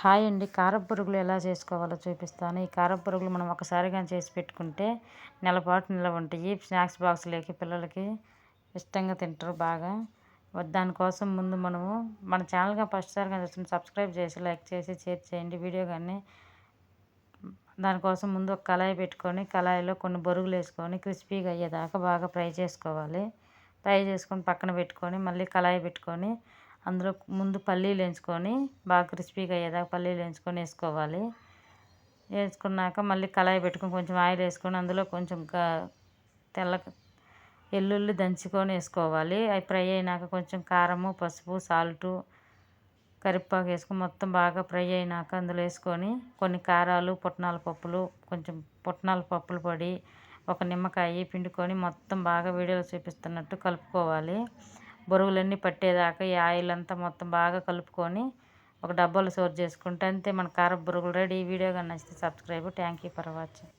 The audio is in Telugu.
హాయ్ అండి. కారపు పురుగులు ఎలా చేసుకోవాలో చూపిస్తాను. ఈ కారపు పురుగులు మనం ఒకసారి కానీ చేసి పెట్టుకుంటే నెలపాటు నిల్వ ఉంటాయి. స్నాక్స్ బాక్స్లోకి పిల్లలకి ఇష్టంగా తింటారు బాగా. దానికోసం ముందు మనము మన ఛానల్గా ఫస్ట్ సారి కానీ సబ్స్క్రైబ్ చేసి లైక్ చేసి షేర్ చేయండి. వీడియో కానీ దానికోసం ముందు ఒక కళాయి పెట్టుకొని కళాయిలో కొన్ని బొరుగులు వేసుకొని క్రిస్పీగా అయ్యేదాకా బాగా ఫ్రై చేసుకోవాలి. ఫ్రై చేసుకొని పక్కన పెట్టుకొని మళ్ళీ కళాయి పెట్టుకొని అందులో ముందు పల్లీలు వేయించుకొని బాగా క్రిస్పీగా అయ్యేదాకా పల్లీలు వేయించుకొని వేసుకోవాలి. వేసుకున్నాక మళ్ళీ కళాయి పెట్టుకొని కొంచెం ఆయిల్ వేసుకొని అందులో కొంచెం తెల్ల వెల్లుల్లి దంచుకొని వేసుకోవాలి. అవి ఫ్రై అయినాక కొంచెం కారము పసుపు సాల్టు కరివేపాకు వేసుకొని మొత్తం బాగా ఫ్రై అయినాక అందులో వేసుకొని కొన్ని కారాలు పుట్నాల పప్పులు కొంచెం పుట్నాల పప్పుల పొడి ఒక నిమ్మకాయ పిండుకొని మొత్తం బాగా వీడియోలో చూపిస్తున్నట్టు కలుపుకోవాలి. బొరుగులన్నీ పట్టేదాకా ఈ ఆయిల్ అంతా మొత్తం బాగా కలుపుకొని ఒక డబ్బాలో స్టోర్ చేసుకుంటే అంతే మన కారపు బొరుగులు రెడీ. ఈ వీడియో కానీ నచ్చితే subscribe. Thank you for watching